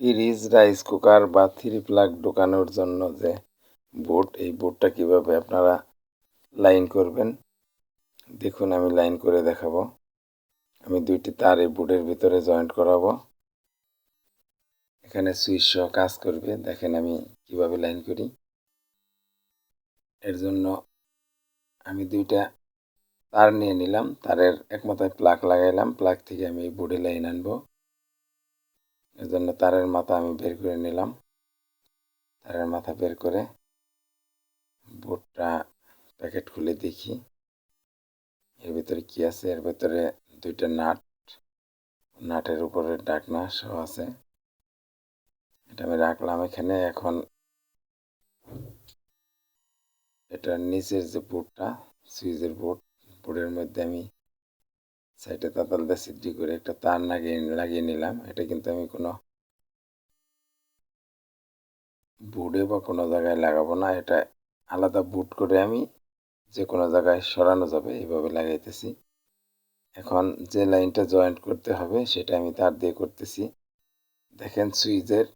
Fridge rice cooker বা three plug ঢোকানোর জন্য যে বোর্ড এই বোর্ডটা কীভাবে আপনারা লাইন করবেন? দেখুন, আমি লাইন করে দেখাবো। আমি দুইটি তার এই বোর্ডের ভিতরে জয়েন্ট করাবো। এখানে সুইচ সহ কাজ করবে। দেখেন, আমি কীভাবে লাইন করি। এর জন্য আমি দুইটা তার নিয়ে নিলাম। তারের এক মাথায় প্লাগ লাগাইলাম। প্লাগ থেকে আমি এই বোর্ডে লাইন আনব। এর জন্য তারের মাথা আমি বের করে নিলাম। তারের মাথা বের করে বোর্ডটা প্যাকেট খুলে দেখি। এর ভিতরে কি আছে? এর ভিতরে দুইটা নাট। নাটের উপরে ডাকনা সহ আছে। এটা আমি রাখলাম এখানে। এখন এটার নিচের যে বোর্ডটা, সুইচের বোর্ড, বোর্ডের মধ্যে আমি সাইডে তাতাল দিয়ে সিদ্ধি করে একটা তার লাগিয়ে লাগিয়ে নিলাম। এটা কিন্তু আমি কোনো বোর্ডে বা কোনো জায়গায় লাগাবো না। এটা আলাদা বুট করে আমি যে কোনো জায়গায় সরানো যাবে, এইভাবে লাগাইতেছি। এখন যে লাইনটা জয়েন্ট করতে হবে, সেটা আমি তার দিয়ে করতেছি। দেখেন সুইচের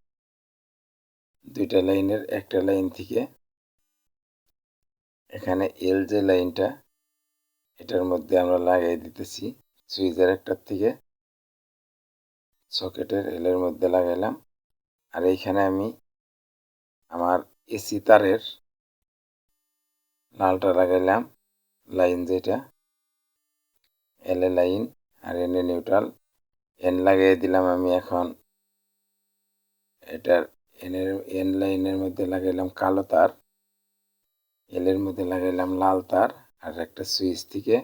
দুইটা লাইনের একটা লাইন থেকে এখানে এল যে লাইনটা, এটার মধ্যে আমরা লাগাই দিতেছি। সুইচের একটার থেকে সকেটের এলের মধ্যে লাগাইলাম। আর এইখানে আমি আমার এসি তারের লালটা লাগাইলাম, লাইন যেটা এল এ লাইন আর এন এ নিউট্রাল। এন লাগিয়ে দিলাম আমি এখন এটার এনের এন লাইনের মধ্যে লাগাইলাম কালো তার এলের মধ্যে লাগাইলাম লাল তার আর একটা সুইচ থেকে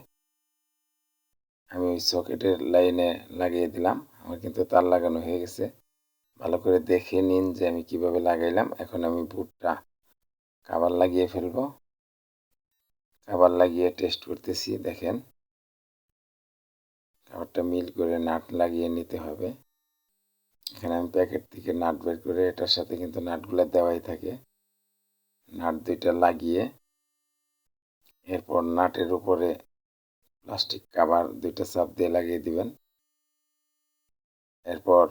আমি ওই সকেটের লাইনে লাগিয়ে দিলাম। আমার কিন্তু তার লাগানো হয়ে গেছে। ভালো করে দেখে নিন যে আমি কীভাবে লাগাইলাম। এখন আমি বুটটা কাবার লাগিয়ে ফেলব। কাবার লাগিয়ে টেস্ট করতেছি, দেখেন। কাবারটা মিল করে নাট লাগিয়ে নিতে হবে। এখানে আমি প্যাকেট থেকে নাট বের করে এটার সাথে কিন্তু নাটগুলো দেওয়াই থাকে। নাট দুইটা লাগিয়ে এরপর নাটের উপরে প্লাস্টিক কাভার দুইটা চাপ দিয়ে লাগিয়ে দিবেন। এরপর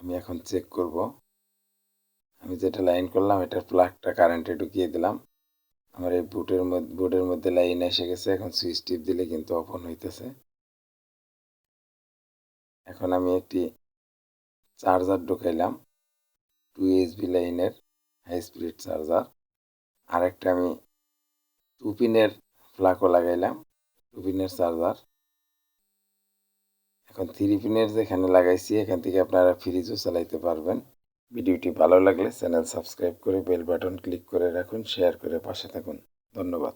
আমি এখন চেক করব। আমি যেটা লাইন করলাম, এটার প্লাগটা কারেন্টে ঢুকিয়ে দিলাম। আমার এই বুটের মধ্যে বোর্ডের মধ্যে লাইন এসে গেছে। এখন সুইচ টিপ দিলে কিন্তু অফন হইতেছে। এখন আমি একটি চার্জার ঢুকাইলাম। টু এইচবি লাইনের হাই স্পিড চার্জার আরেকটা আমি টু পিনের প্লাগও লাগাইলাম টুপিনের চার্জার। এখন থ্রি পিনের যেখানে লাগাইছি, এখান থেকে আপনারা ফ্রিজও চালাইতে পারবেন। ভিডিওটি ভালো লাগলে চ্যানেল সাবস্ক্রাইব করে বেল বাটন ক্লিক করে রাখুন শেয়ার করে পাশে থাকুন। ধন্যবাদ।